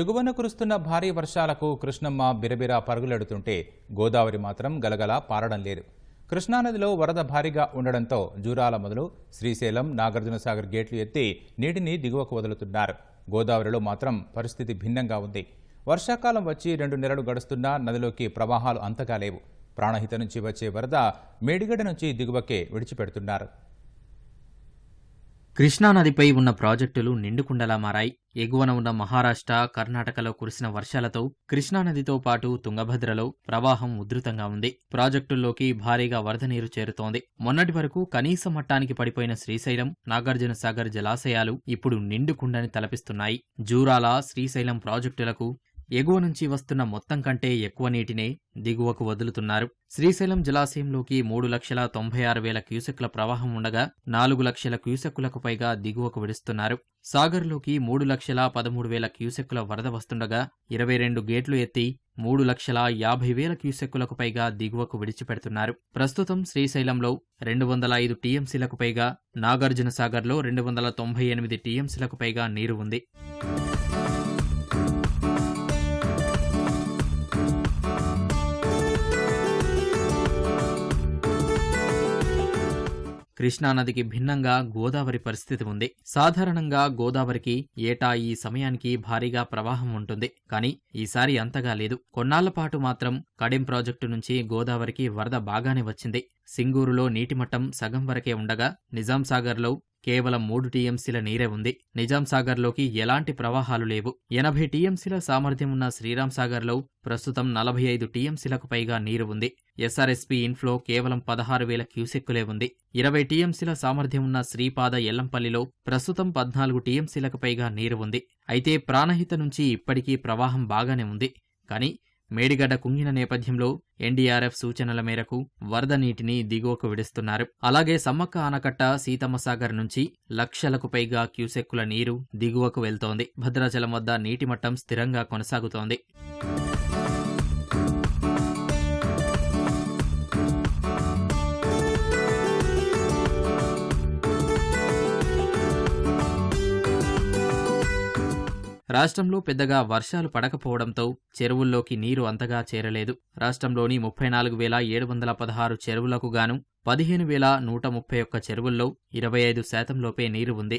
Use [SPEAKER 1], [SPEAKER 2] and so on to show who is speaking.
[SPEAKER 1] ఎగువన కురుస్తున్న భారీ వర్షాలకు కృష్ణమ్మ బిరబిరా పరుగులెడుతుంటే గోదావరి మాత్రం గలగలా పారడం లేదు. కృష్ణానదిలో వరద భారీగా ఉండడంతో జూరాల మొదలు శ్రీశైలం నాగార్జునసాగర్ గేట్లు ఎత్తి నీటిని దిగువకు వదులుతున్నారు. గోదావరిలో మాత్రం పరిస్థితి భిన్నంగా ఉంది. వర్షాకాలం వచ్చి రెండు నెలలు గడుస్తున్నా నదిలోకి ప్రవాహాలు అంతగా లేవు. ప్రాణహిత నుంచి వచ్చే వరద మేడిగడ్డ నుంచి దిగువకే విడిచిపెడుతున్నారు.
[SPEAKER 2] కృష్ణానదిపై ఉన్న ప్రాజెక్టులు నిండుకుండలా మారాయి. ఎగువన ఉన్న మహారాష్ట్ర కర్ణాటకలో కురిసిన వర్షాలతో కృష్ణానదితో పాటు తుంగభద్రలో ప్రవాహం ఉధృతంగా ఉంది. ప్రాజెక్టుల్లోకి భారీగా వరద నీరు చేరుతోంది. మొన్నటి వరకు కనీస మట్టానికి పడిపోయిన శ్రీశైలం నాగార్జున సాగర్ జలాశయాలు ఇప్పుడు నిండుకుండని తలపిస్తున్నాయి. జూరాల శ్రీశైలం ప్రాజెక్టులకు ఎగువ నుంచి వస్తున్న మొత్తం కంటే ఎక్కువ నీటినే దిగువకు వదులుతున్నారు. శ్రీశైలం జలాశయంలోకి మూడు లక్షల తొంభై ఆరు వేల క్యూసెక్ల ప్రవాహం ఉండగా నాలుగు లక్షల క్యూసెక్కులకు పైగా దిగువకు విడుస్తున్నారు. సాగర్లోకి మూడు లక్షల పదమూడు వేల క్యూసెక్కుల వరద వస్తుండగా ఇరవై రెండు గేట్లు ఎత్తి మూడు లక్షల యాభై వేల క్యూసెక్కులకు పైగా దిగువకు విడిచిపెడుతున్నారు. ప్రస్తుతం శ్రీశైలంలో రెండు వందల ఐదు టీఎంసీలకు పైగా నాగార్జున సాగర్లో రెండు వందల తొంభై ఎనిమిది టీఎంసీలకు పైగా నీరు ఉంది. కృష్ణానదికి భిన్నంగా గోదావరి పరిస్థితి ఉంది. సాధారణంగా గోదావరికి ఏటా ఈ సమయానికి భారీగా ప్రవాహం ఉంటుంది. కానీ ఈసారి అంతగా లేదు. కొన్నాళ్ళపాటు మాత్రం కడెం ప్రాజెక్టు నుంచి గోదావరికి వరద బాగానే వచ్చింది. సింగూరులో నీటిమట్టం సగం వరకే ఉండగా నిజాంసాగర్లో కేవలం మూడు టీఎంసీల నీరే ఉంది. నిజాం సాగర్లోకి ఎలాంటి ప్రవాహాలు లేవు. ఎనభై టీఎంసీల సామర్థ్యం ఉన్న శ్రీరామ్ సాగర్లో ప్రస్తుతం నలభై ఐదు టీఎంసీలకు పైగా నీరు ఉంది. ఎస్ఆర్ఎస్పీ ఇన్ఫ్లో కేవలం పదహారు వేల క్యూసెక్కులే ఉంది. ఇరవై టీఎంసీల సామర్థ్యం ఉన్న శ్రీపాద ఎల్లంపల్లిలో ప్రస్తుతం పద్నాలుగు టీఎంసీలకు పైగా నీరు ఉంది. అయితే ప్రాణహిత నుంచి ఇప్పటికీ ప్రవాహం బాగానే ఉంది. కానీ మేడిగడ్డ కుంగిన నేపథ్యంలో ఎన్డీఆర్ఎఫ్ సూచనల మేరకు వరద నీటిని దిగువకు విడుస్తున్నారు. అలాగే సమ్మక్క ఆనకట్ట సీతమ్మసాగర్ నుంచి లక్షలకు పైగా క్యూసెక్కుల నీరు దిగువకు వెళ్తోంది. భద్రాచలం వద్ద నీటి మట్టం స్థిరంగా కొనసాగుతోంది. రాష్ట్రంలో పెద్దగా వర్షాలు పడకపోవడంతో చెరువుల్లోకి నీరు అంతగా చేరలేదు. రాష్ట్రంలోని ముప్పై నాలుగు వేల ఏడు వందల పదహారు చెరువులకు గాను పదిహేను వేల నూట ముప్పై ఒక్క చెరువుల్లో ఇరవై ఐదు శాతంలోపే నీరు ఉంది.